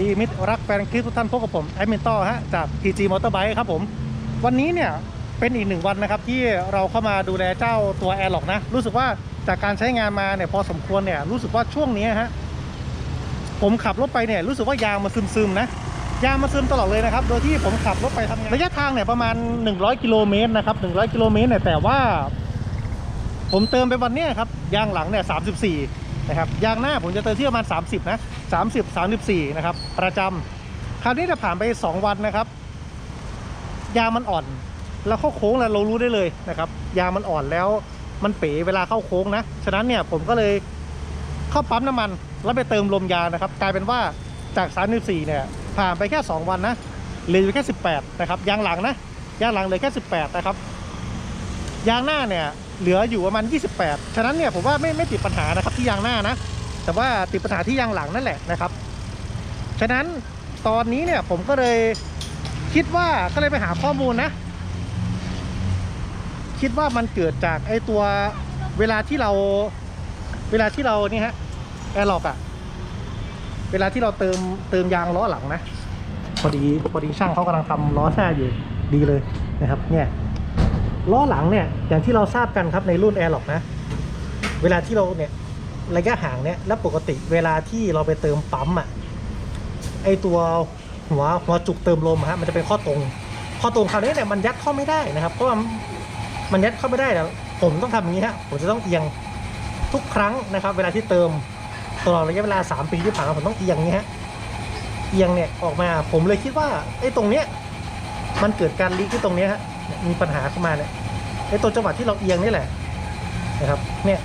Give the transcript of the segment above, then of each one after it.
ดีมิตรรักแฟนคลิปทุกท่านพบกับผมแอดมินต้อฮะจาก PG Motorbike ครับผมวันนี้เนี่ยเป็นอีกหนึ่งวันนะครับที่เราเข้ามาดูแลเจ้าตัวแอร์ล็อกนะ รู้สึกว่าจากการใช้งานมาเนี่ยพอสมควรเนี่ยรู้สึกว่าช่วงนี้ฮะผมขับรถไปเนี่ยรู้สึกว่ายางมันซึมๆนะยางมันซึมตลอดเลยนะครับ โดยที่ผมขับรถไปทำงานระยะทางเนี่ยประมาณ 100 กิโลเมตรนะครับ 100 กิโลเมตรเนี่ยแต่ว่า ผมเติมไปวันนี้ครับยางหลังเนี่ย 34 นะครับยางหน้าผมจะเติมที่ประมาณ 30 นะ 30 34 นะครับ ประจำคราวนี้จะผ่านไป 2 วันนะครับ ยางมันอ่อน แล้วเข้าโค้งแล้วเรารู้ได้เลยนะครับ ยางมันอ่อนแล้วมันเป๋เวลาเข้าโค้งนะ ฉะนั้นเนี่ยผมก็เลยเข้าปั๊มน้ำมัน แล้วไปเติมลมยางนะครับ กลายเป็นว่าจาก 34 เนี่ย ผ่านไปแค่ 2 วันนะเหลืออยู่แค่ 18 นะครับ ยางหลังนะ ยางหลังเหลือแค่ 18 นะครับ ยางหน้าเนี่ยเหลืออยู่ประมาณ 28 ฉะนั้นเนี่ยผมว่าไม่ไม่ติดปัญหานะครับที่ยางหน้านะ แต่ว่าติดปัญหาที่ยางหลังนั่นแหละนะครับ ฉะนั้นตอนนี้เนี่ยผมก็เลยคิดว่าก็เลยไปหาข้อมูลนะ คิดว่ามันเกิดจากไอ้ตัวเวลาที่เราเวลาที่เรานี่ฮะแอร์ล็อกอะเวลาที่เราเติมเติมยางล้อหลังนะ พอดีพอดีช่างเขากำลังทำล้อหน้าอยู่ดีเลยนะครับ เนี่ยล้อหลังเนี่ยอย่างที่เราทราบกันครับในรุ่น Airlock นะ เวลาที่เราเนี่ย ระยะห่างเนี่ยแล้วปกติเวลาที่เราไปเติมปั๊มอะไอตัวหัวหัวจุกเติมลมฮะมันจะเป็นข้อตรงข้อตรงคราวนี้เนี่ยมันยัดเข้าไม่ได้นะครับ เพราะว่ามันยัดเข้าไม่ได้แล้วผมต้องทำอย่างนี้ฮะผมจะต้องเอียงทุกครั้งนะครับ เวลาที่เติมตลอดระยะเวลา 3 ปีที่ผ่านมาผมต้องเอียงอย่างนี้ฮะเอียงเนี่ยออกมาผมเลยคิดว่าไอ้ตรงเนี้ยมันเกิดการลีกที่ตรงเนี้ยฮะมีปัญหาเข้ามาเนี่ยไอ้ตัวจังหวะที่เราเอียงนี่แหละนะครับเนี่ย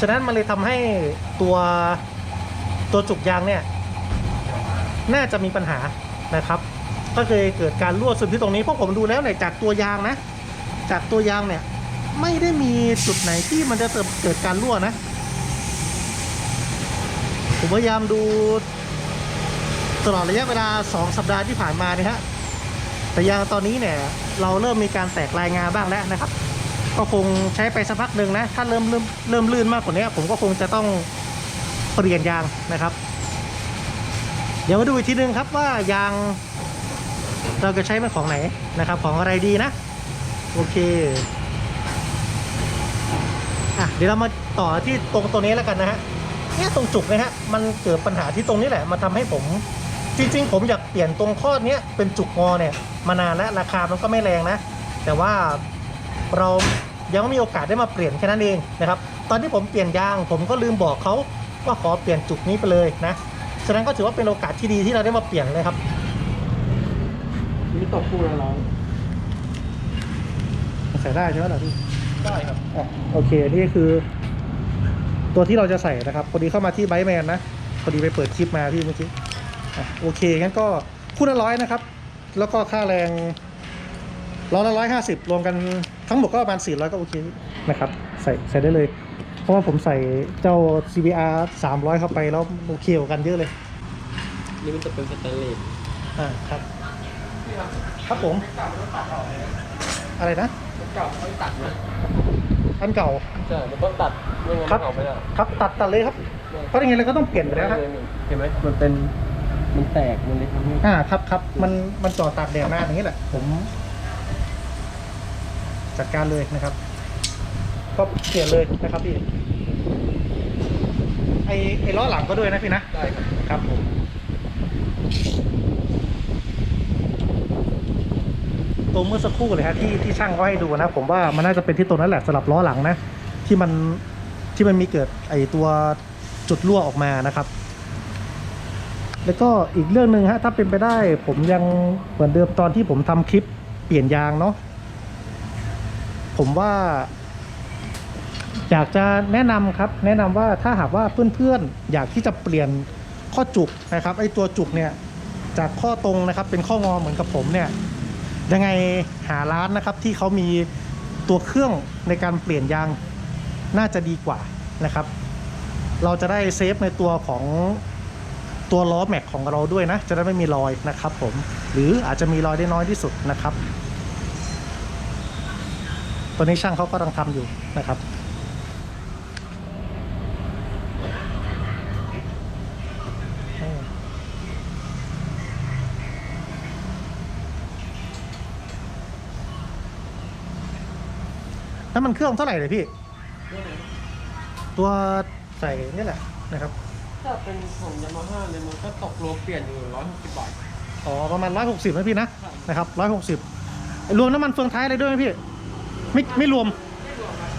ฉะนั้นมันเลยทำให้ตัวตัวจุกยางเนี่ย น่าจะมีปัญหานะครับ ก็เคยเกิดการรั่วซึมที่ตรงนี้เพราะผมดูแล้วเนี่ยจากตัวยางนะ จากตัวยางเนี่ย ไม่ได้มีจุดไหนที่มันจะเกิดการรั่วนะ ผมพยายามดูตลอดระยะเวลา 2 สัปดาห์ที่ผ่านมาเนี่ยฮะแต่ยางตอนนี้เนี่ย เราเริ่มมีการแตกลายงาบ้างแล้วนะครับ ก็คงใช้ไปสักพักหนึ่งนะ ถ้าเริ่มเริ่มเริ่มลื่นมากกว่านี้ผมก็คงจะต้องเปลี่ยนยางนะครับ เดี๋ยวมาดูอีกทีนึงครับว่ายาง เราจะใช้เป็นของไหนนะครับ ของอะไรดีนะ โอเคอะเดี๋ยวเรามาต่อที่ตรงตัวนี้แล้วกันนะฮะเนี่ยตรงจุกนะฮะมันเกิดปัญหาที่ตรงนี้แหละมาทำให้ผม จริง ๆ ผมอยากเปลี่ยนตรงข้อเนี้ยเป็นจุกงอเนี่ย มานานแล้วราคามันก็ไม่แรงนะ แต่ว่าเรา ยังไม่มีโอกาสได้มาเปลี่ยนแค่นั้นเองนะครับตอนที่ผมเปลี่ยนยางผมก็ลืมบอกเขาว่าขอเปลี่ยนจุกนี้ไปเลยนะฉะนั้นก็ถือว่าเป็นโอกาสที่ดีที่เราได้มาเปลี่ยนเลยครับนี่ตกคู่ละร้อยใส่ได้ใช่ไหมล่ะพี่ได้ครับอะโอเคนี่คือ ตัวที่เราจะใส่นะครับพอดีเข้ามาที่ไบแมนนะพอดีไปเปิดคลิปมาพี่เมื่อกี้อะโอเคงั้นก็คู่ละร้อยนะครับ แล้วก็ค่าแรงร้อยละร้อยห้าสิบรวมกัน ทั้งหมดก็ประมาณสี่ร้อยก็โอเคนะครับใส่ใส่ได้เลย เพราะว่าผมใส่เจ้า CBR 300 เข้าไปแล้วโอเคกว่ากันเยอะเลย นี่มันจะเป็นสแตนเลสอ่าครับ ครับผม อะไรนะเก่าต้องตัดนะอันเก่าใช่มันต้องตัดไม่งั้นครัมันออกไม่ได้ครับตัดตัดเลยครับ เพราะยังไงเราก็ต้องเปลี่ยนไปแล้วครับเห็นไหมมันเป็นมันแตกมันเลยทำให้อ่าครับครับมันมันจอดตากแดดนานอย่างนี้แหละผม จัดการเลยนะครับ ก็เปลี่ยนเลยนะครับพี่ ไอไอล้อหลังก็ด้วยนะพี่นะ ได้ครับครับผมตัวเมื่อสักครู่เลยฮะที่ที่ช่างเขาให้ดูนะผมว่ามันน่าจะเป็นที่ตัวนั้นแหละสำหรับล้อหลังนะ ที่มันที่มันมีเกิดไอตัวจุดรั่วออกมานะครับ แล้วก็อีกเรื่องหนึ่งฮะถ้าเป็นไปได้ผมยังเหมือนเดิมตอนที่ผมทำคลิปเปลี่ยนยางเนาะ ผมว่า อยากจะแนะนำครับ แนะนำว่าถ้าหากว่าเพื่อนๆอยากที่จะเปลี่ยนข้อจุกนะครับไอ้ตัวจุกเนี่ยจากข้อตรงนะครับเป็นข้องอเหมือนกับผมเนี่ยยังไงหาร้านนะครับที่เขามีตัวเครื่องในการเปลี่ยนยางน่าจะดีกว่านะครับ เราจะได้เซฟในตัวของตัวล้อแม็กของเราด้วยนะ จะได้ไม่มีรอยนะครับผมหรืออาจจะมีรอยได้น้อยที่สุดนะครับ ตัวนี้ช่างเขาก็กำลังทำอยู่นะครับน้ำมันเครื่องเท่าไหร่เลยพี่ ตัวใส่นี่แหละนะครับ ถ้าเป็นของยามาฮ่าเลยมันก็ตกโลเปลี่ยนอยู่ร้อยหกสิบบาท อ๋อ ประมาณร้อยหกสิบนะพี่นะ นะครับร้อยหกสิบรวมน้ำมันเฟืองท้ายอะไรด้วยไหมพี่ ไม่ไม่รวมไม่รวมครับ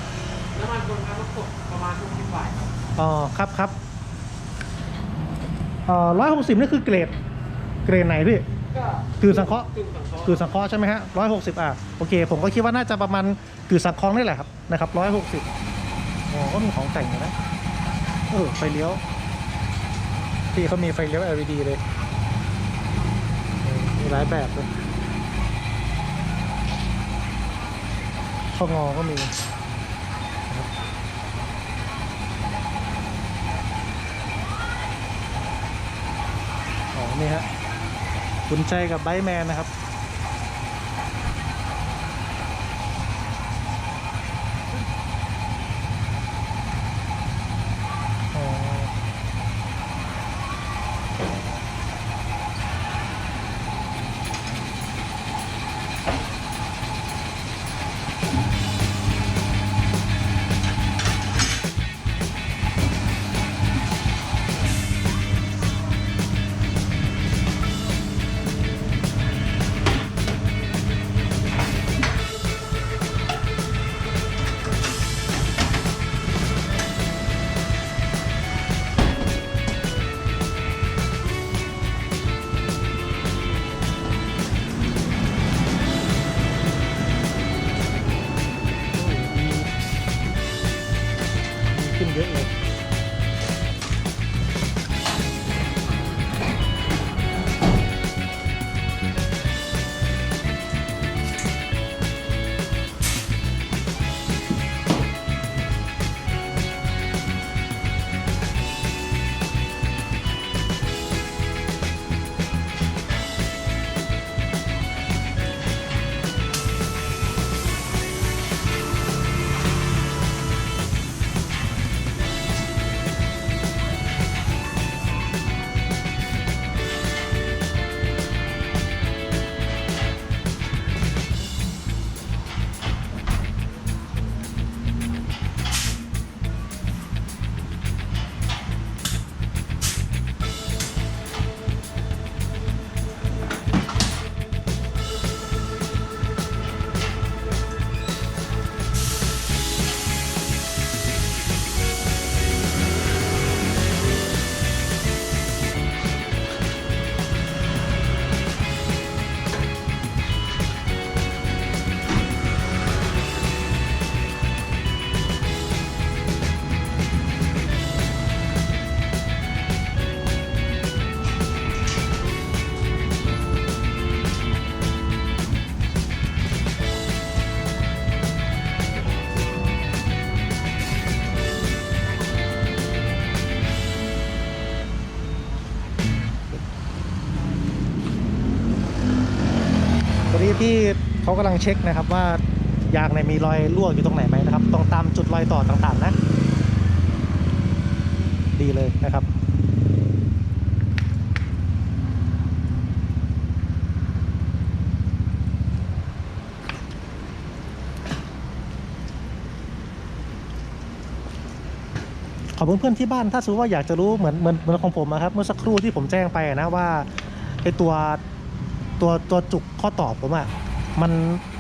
น้ำมันคนครับก็ตกประมาณหกสิบบาทครับอ๋อครับครับอ๋อร้อยหกสิบนี่คือเกรด เกรดไหนพี่ ก็คือสังเคราะห์คือสังเคราะห์คือสังเคราะห์ใช่ไหมฮะร้อยหกสิบอะโอเค ผมก็คิดว่าน่าจะประมาณคือสังเคราะห์นี่แหละครับนะครับร้อยหกสิบอ๋อก็มีของแต่งอยู่นะเออไฟเลี้ยวพี่เขามีไฟเลี้ยว LED เลยเออมีหลายแบบเลย ข้องอก็มีอ๋อนี่ฮะคุณใจกับไบแมนนะครับ ขึ้ เขากำลังเช็คนะครับว่ายางในมีรอยรั่วอยู่ตรงไหนไหมนะครับต้องตามจุดรอยต่อต่างๆนะ ดีเลยนะครับขอบเพื่อนๆที่บ้านถ้าสมมติว่าอยากจะรู้เหมือนเหมือนเหมือนของผมนะครับ เมื่อสักครู่ที่ผมแจ้งไปนะว่าไอตัวตัวตัวจุกข้อต่อผมอะ่ะ มัน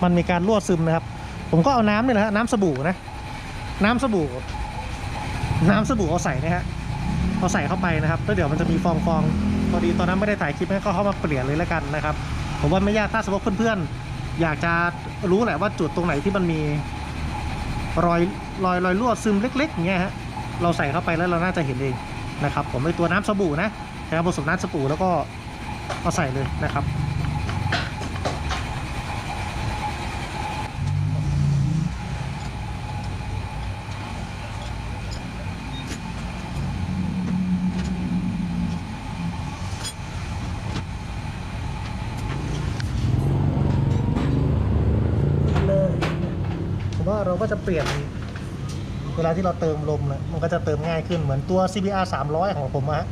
มันมีการรั่วซึมนะครับ ผมก็เอาน้ำนี่แหละฮะน้ำสบู่นะ น้ำสบู่ น้ำสบู่เอาใส่นะฮะเอาใส่เข้าไปนะครับแล้วเดี๋ยวมันจะมีฟองฟองพอดีตอนนั้นไม่ได้ถ่ายคลิปให้ก็เข้ามาเปลี่ยนเลยแล้วกันนะครับ ผมว่าไม่ยากถ้าสมมติเพื่อนๆ อยากจะรู้แหละว่าจุดตรงไหนที่มันมีรอยรอยรอยรั่วซึมเล็กๆอย่างเงี้ยฮะเราใส่เข้าไปแล้วเราน่าจะเห็นเองนะครับ ผมไอตัวน้ำสบู่นะนะครับผสมน้ำสบู่แล้วก็เอาใส่เลยนะครับ เลยผมว่า เราก็จะเปลี่ยน เวลาที่เราเติมลมนะมันก็จะเติมง่ายขึ้นเหมือนตัว CBR 300 ของผมอะฮะ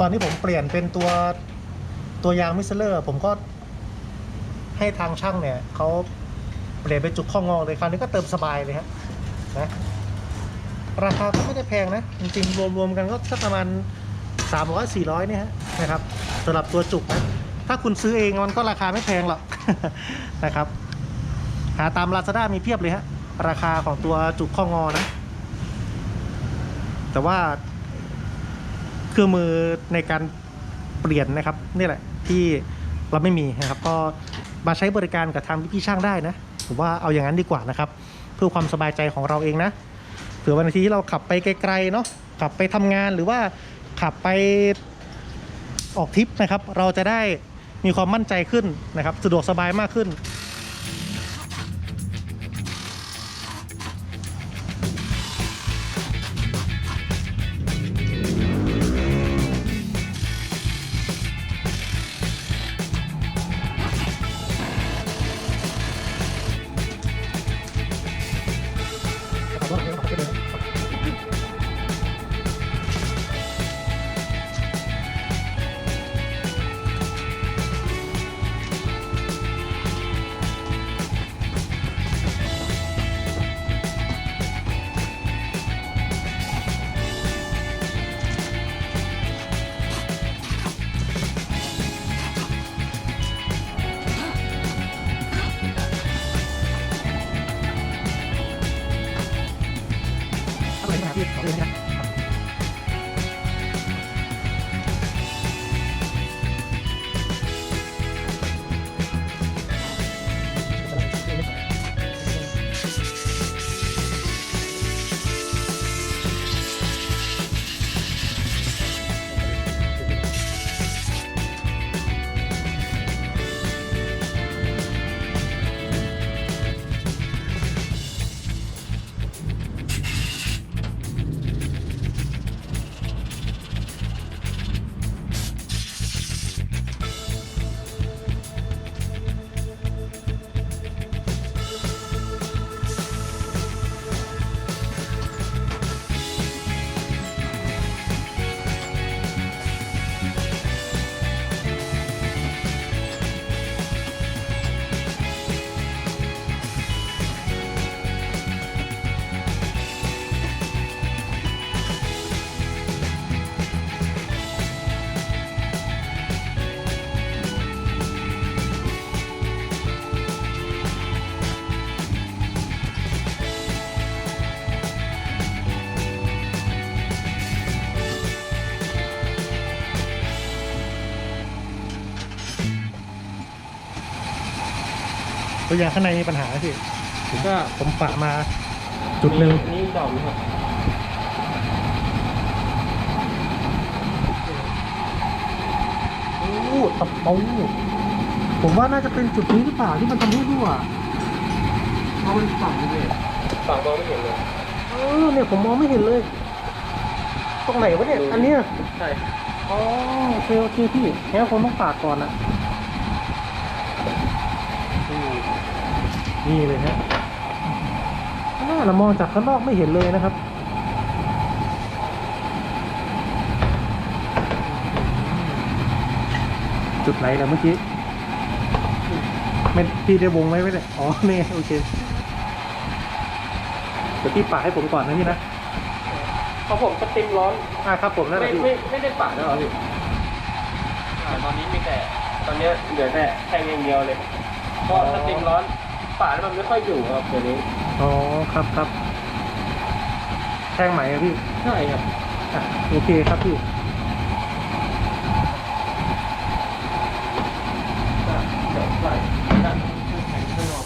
ตอนที่ผมเปลี่ยนเป็นตัวตัวยางมิสเลอร์ ผมก็ให้ทางช่างเนี่ยเขาเปลี่ยนเป็นจุกข้องงอเลยคราวนี้ก็เติมสบายเลยฮะนะราคาก็ไม่ได้แพงนะ จริงๆรวมๆกันก็สักประมาณ 300 400เนี่ยฮะนะครับสำหรับตัวจุกนะถ้าคุณซื้อเองมันก็ราคาไม่แพงหรอกนะครับ หาตาม Lazada มีเพียบเลยฮะ ราคาของตัวจุกข้องอนะ แต่ว่าเครื่องมือในการเปลี่ยนนะครับนี่แหละที่เราไม่มีนะครับ ก็มาใช้บริการกับทางพี่ช่างได้นะผมว่าเอาอย่างนั้นดีกว่านะครับ เพื่อความสบายใจของเราเองนะเผื่อวันทีที่เราขับไปไกลๆเนาะขับไปทำงานหรือว่าขับไปออกทริปนะครับ เราจะได้มีความมั่นใจขึ้นนะครับ สะดวกสบายมากขึ้น 好的人家 ตัวอย่างข้างในมีปัญหาพี่ก็ผมปะมา จุดหนึ่งนี่ดอกนะครับโอ้ตะปูผมว่าน่าจะเป็นจุดนี้หรือเปล่าที่มันทำให้รั่วเพราะมันฝั่งนี่เลยฝั่งมองไม่เห็นเลยเออเนี่ยผมมองไม่เห็นเลย ตรงไหนวะเนี่ย อันเนี้ยใช่อ๋อโอเคโอเคพี่งั้นคนต้องปาดก่อนนะอืม นี่เลยฮะน่าเรามองจากข้างนอกไม่เห็นเลยนะครับจุดไหนล่ะเมื่อกี้ไม่พี่ได้วงไว้ไหมเนี่ยอ๋อนี่โอเคเดี๋ยวพี่ปาดให้ผมก่อนนะพี่นะเพราะผมก็ติมร้อนอ่าครับผมนั่นแหไม่ละพี่ไม่ไม่ได้ปาดนะเหรอพี่อ่าตอนนี้มีแต่ตอนเนี้ยเหลือแต่แทงอย่างเดียวเลยเพราะสติมร้อน ปาดแล้วมันไม่ค่อยอยู่ครับเดี๋ยวนี้ อ๋อครับครับแทงไหมอะพี่ใช่ครับ อะโอเคครับพี่เดี๋ยวใส่ด้านแข็งข้างนอก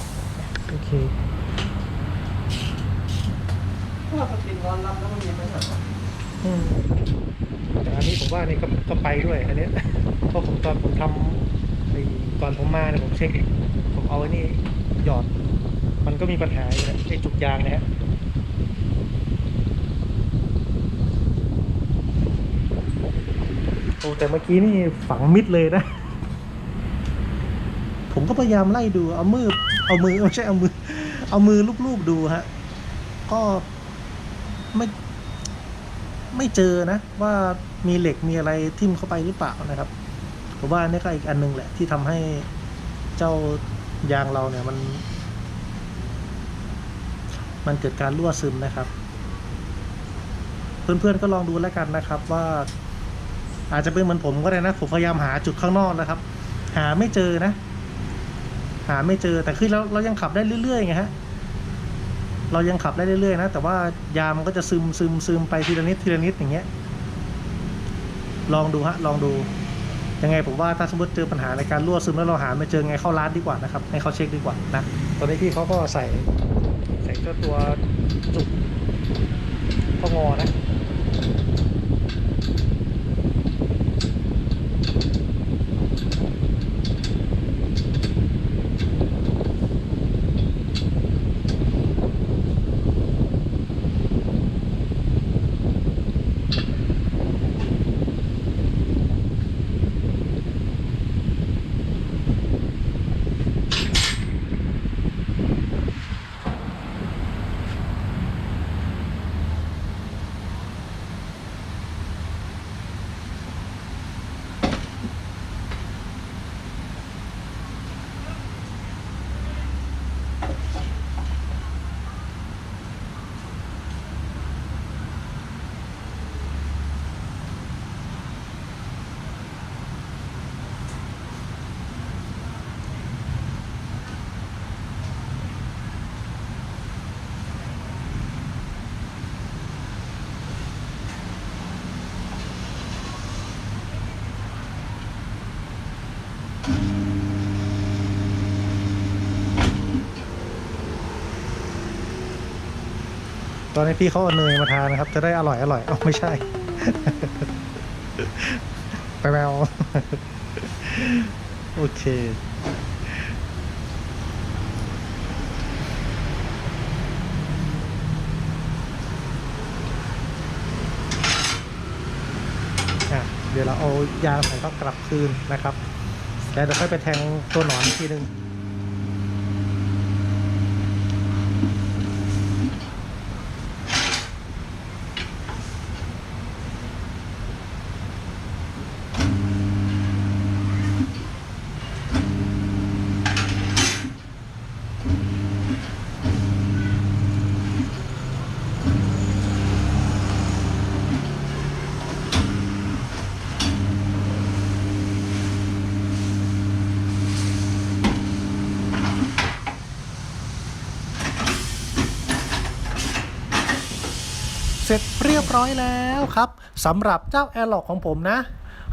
โอเคถ้าสติมร้อนรับแล้วมันมีปัญหาอืมแต่อันนี้ผมว่านี่ก็ก็ไปด้วยอันเนี้ยเพราะผมตอนผมทำไอ้ก่อนผมมาเนี่ยผมเช็ค ผมเอาไอ้นี่ หยอด มันก็มีปัญหาอยู่นะไอ้จุกยางนะฮะโอ้แต่เมื่อกี้นี่ฝังมิดเลยนะ ผมก็พยายามไล่ดู เอามือ เอามือไม่ใช่เอามือ เอามือลูบๆดูฮะ ก็ไม่ไม่เจอนะว่ามีเหล็กมีอะไรทิ่มเข้าไปหรือเปล่านะครับผมว่านี่ก็อีกอันหนึงแหละที่ทำให้เจ้า ยางเราเนี่ยมัน มันเกิดการรั่วซึมนะครับ เพื่อนๆก็ลองดูแล้วกันนะครับ ว่า อาจจะเป็นเหมือนผมก็ได้นะ ผมพยายามหาจุดข้างนอกนะครับ หาไม่เจอนะ หาไม่เจอแต่คือเราเรายังขับได้เรื่อยๆไงฮะเรายังขับได้เรื่อยๆนะ แต่ว่ายามันก็จะซึมซึมซึมไปทีละนิดทีละนิดอย่างเงี้ย ลองดูฮะ ลองดู ยังไงผมว่าถ้าสมมติเจอปัญหาในการรั่วซึมแล้วเราหาไม่เจอไงเข้าร้านดีกว่านะครับให้เขาเช็คดีกว่านะตอนนี้พี่เขาก็ใส่ใส่เจ้าตัวจุกพองอนะ ตอนนี้พี่เขาเอาเนยมาทานนะครับ จะได้อร่อยอร่อยเอ้าไม่ใช่ ไปแมวโอเคเดี๋ยวเราเอายางของเขากลับคืนนะครับ แล้วเดี๋ยวค่อยไปแทงตัวหนอนทีหนึ่ง บร้อยแล้วครับสำหรับเจ้า a i r l o c k ของผมนะ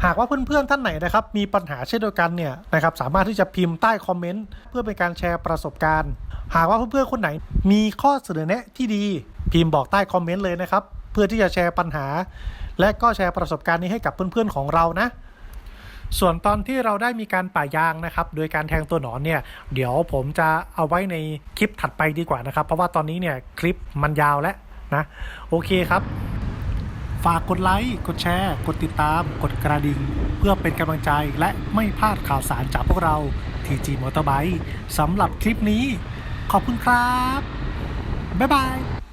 หากว่าเพื่อนๆท่านไหนนะครับมีปัญหาเช่นเดียวกันเนี่ยนะครับสามารถที่จะพิมพ์ใต้คอมเมนต์เพื่อเป็นการแชร์ประสบการณ์ หากว่าเพื่อนๆคนไหนมีข้อเสนอแนะที่ดี พิมพ์บอกใต้คอมเมนต์เลยนะครับเพื่อที่จะแชร์ปัญหา และก็แชร์ประสบการณ์นี้ให้กับเพื่อนๆของเรานะส่วนตอนที่เราได้มีการป่ายางนะครับ โดยการแทงตัวหนอนเนี่ย เดี๋ยวผมจะเอาไว้ในคลิปถัดไปดีกว่านะครับ เพราะว่าตอนนี้เนี่ยคลิปมันยาวแล้วนะ โอเคครับ ฝากกดไลค์ กดแชร์ กดติดตาม กดกระดิ่ง เพื่อเป็นกำลังใจและไม่พลาดข่าวสารจากพวกเราทีจีมอเตอร์ไบค์สำหรับคลิปนี้ ขอบคุณครับ บ๊ายบาย